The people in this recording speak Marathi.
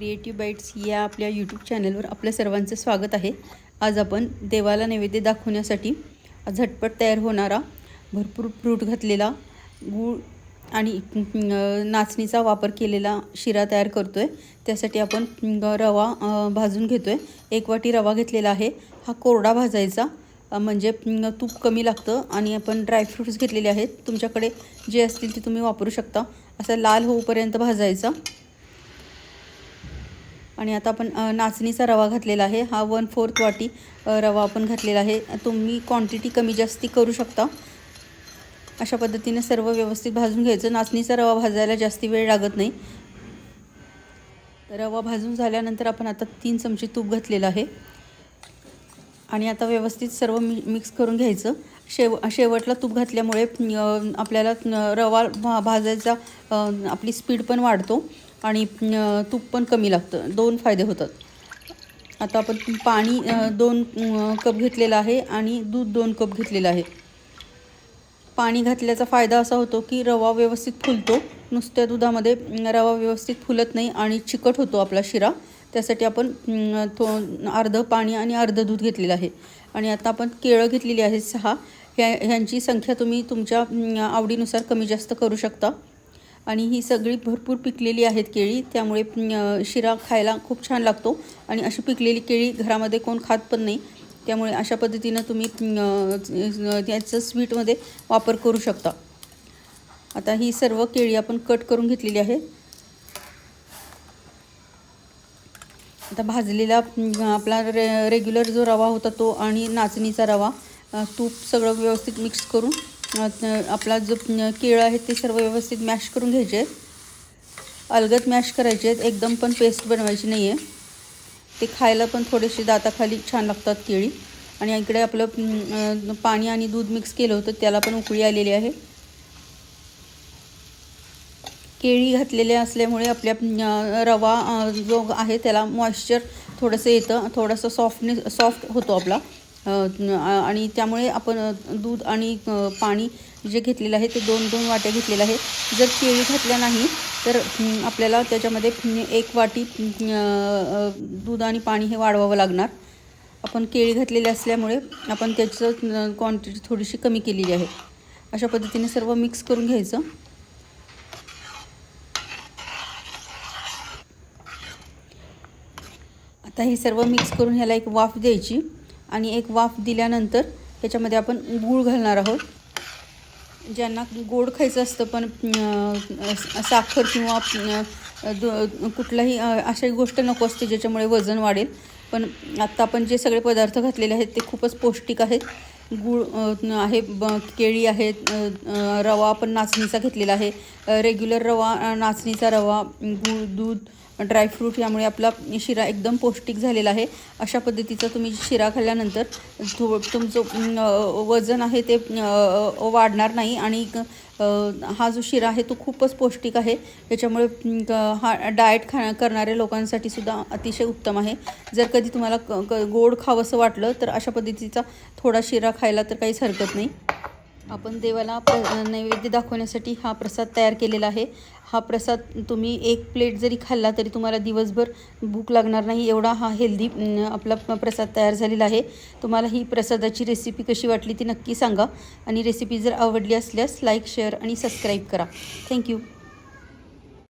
क्रिएटिव्ह बाईट्स या आपल्या यूट्यूब चॅनलवर आपल्या सर्वांचं स्वागत आहे. आज आपण देवाला नैवेद्य दाखवण्यासाठी झटपट तयार होणारा भरपूर फ्रूट घातलेला गूळ आणि नाचणीचा वापर केलेला शिरा तयार करतो आहे त्यासाठी आपण रवा भाजून घेतो आहे एक वाटी रवा घेतलेला आहे. हा कोरडा भाजायचा म्हणजे तूप कमी लागतं आणि आपण ड्रायफ्रूट्स घेतलेले आहेत. तुमच्याकडे जे असतील ते तुम्ही वापरू शकता. असा लाल होऊपर्यंत भाजायचा. आणि आता आपण नाचणीचा रवा घातलेला आहे. हा वन फोर्थ वाटी रवा आपण घातलेला आहे. तुम्ही क्वांटिटी कमी जास्ती करू शकता. अशा पद्धतीने सर्व व्यवस्थित भाजून घ्यायचं. नाचणीचा रवा भाजायला जास्ती वेळ लागत नाही. रवा भाजून झाल्यानंतर आपण आता तीन चमचे तूप घातलेलं आहे. आणि आता व्यवस्थित सर्व मि मिक्स करून घ्यायचं. शेव शेवटला तूप घातल्यामुळे आपल्याला रवा भा भाजायचा आपली स्पीड पण वाढतो. आणि तूप पण कमी लागतं. दोन फायदे होतात. आता आपण पाणी दोन कप घेतलेलं आहे आणि दूध दोन कप घेतलेलं आहे. पाणी घातल्याचा फायदा असा होतो की रवा व्यवस्थित फुलतो. नुसत्या दुधामध्ये रवा व्यवस्थित फुलत नाही आणि चिकट होतो आपला शिरा. त्यासाठी आपण थो अर्धं पाणी आणि अर्धं दूध घेतलेलं आहे. आणि आता आपण केळं घेतलेली आहेत सहा. ह्या ह्यांची संख्या तुम्ही तुमच्या आवडीनुसार कमी जास्त करू शकता. आणि ही सगळी भरपूर पिकलेली आहेत केळी त्यामुळे शिरा खायला खूप छान लागतो. आणि अशी पिकलेली केळी घरामध्ये कोण खात पण नाही. त्यामुळे अशा पद्धतीनं तुम्ही त्याचं स्वीटमध्ये वापर करू शकता. आता ही सर्व केळी आपण कट करून घेतलेली आहे. आता भाजलेला आपला रे रेग्युलर जो रवा होता तो आणि नाचणीचा रवा तूप सगळं व्यवस्थित मिक्स करून आपला जो केळं आहे ते सर्व व्यवस्थित मॅश करून घ्यायचे आहेत. अलगद मॅश करायचे आहेत. एकदम पण पेस्ट बनवायची नाही आहे ते खायला पण थोडेसे दाताखाली छान लागतात केळी. आणि इकडे आपलं पाणी आणि दूध मिक्स केलं होतं त्याला पण उकळी आलेली आहे. केळी घातलेल्या असल्यामुळे आपल्या रवा जो आहे त्याला मॉइश्चर थोडंसं येतं. थोडंसं सॉफ्टनेस सॉफ्ट होतो आपला. आणि त्यामुळे आपण दूध आणि पाणी जे घेतलेलं आहे ते दोन दोन वाट्या घेतलेलं आहे. जर केळी घातल्या नाही तर आपल्याला त्याच्यामध्ये एक वाटी दूध आणि पाणी हे वाढवावं लागणार. आपण केळी घातलेली असल्यामुळे आपण त्याचं क्वांटिटी थोडीशी कमी केलेली आहे. अशा पद्धतीने सर्व मिक्स करून घ्यायचं. आता हे सर्व मिक्स करून ह्याला एक वाफ द्यायची. आणि एक वाफ दिल्यानंतर त्याच्यामध्ये आपण गूळ घालणार आहोत. ज्यांना गोड खायचं असतं पण साखर किंवा दु- कुठलाही अं, अशा गोष्ट नको असते ज्याच्यामुळे वजन वाढेल. पण आत्ता आपण जे सगळे पदार्थ घातलेले आहेत ते खूपच पौष्टिक आहेत. गूळ आहे ब केळी आहेत रवा आपण नाचणीचा घेतलेला आहे. रेग्युलर रवा नाचणीचा रवा गूळ दूध ड्रायफ्रूट यामुळे आपला शिरा एकदम पौष्टिक झालेला आहे. अशा पद्धतीचा तुम्ही शिरा खाल्ल्यानंतर थो तुमचं वजन आहे ते वाढणार नाही आणि हा जो शिरा आहे तो खूपच पौष्टिक आहे. त्याच्यामुळे हा डाएट खा करणाऱ्या लोकांसाठी सुद्धा अतिशय उत्तम आहे. जर कधी तुम्हाला क क गोड खावंसं वाटलं तर अशा पद्धतीचा थोडा शिरा खायला तर काहीच हरकत नाही. आपण देवाला प्र नैवेद्य दाखवण्यासाठी हा प्रसाद तयार केलेला आहे. हा प्रसाद तुम्ही एक प्लेट जरी खाल्ला तरी तुम्हाला दिवसभर भूक लागणार नाही. एवढा हा हेल्दी आपला प्रसाद तयार झालेला आहे. तुम्हाला ही प्रसादाची रेसिपी कशी वाटली ती नक्की सांगा. आणि रेसिपी जर आवडली असल्यास लाईक शेअर आणि सबस्क्राईब करा. Thank you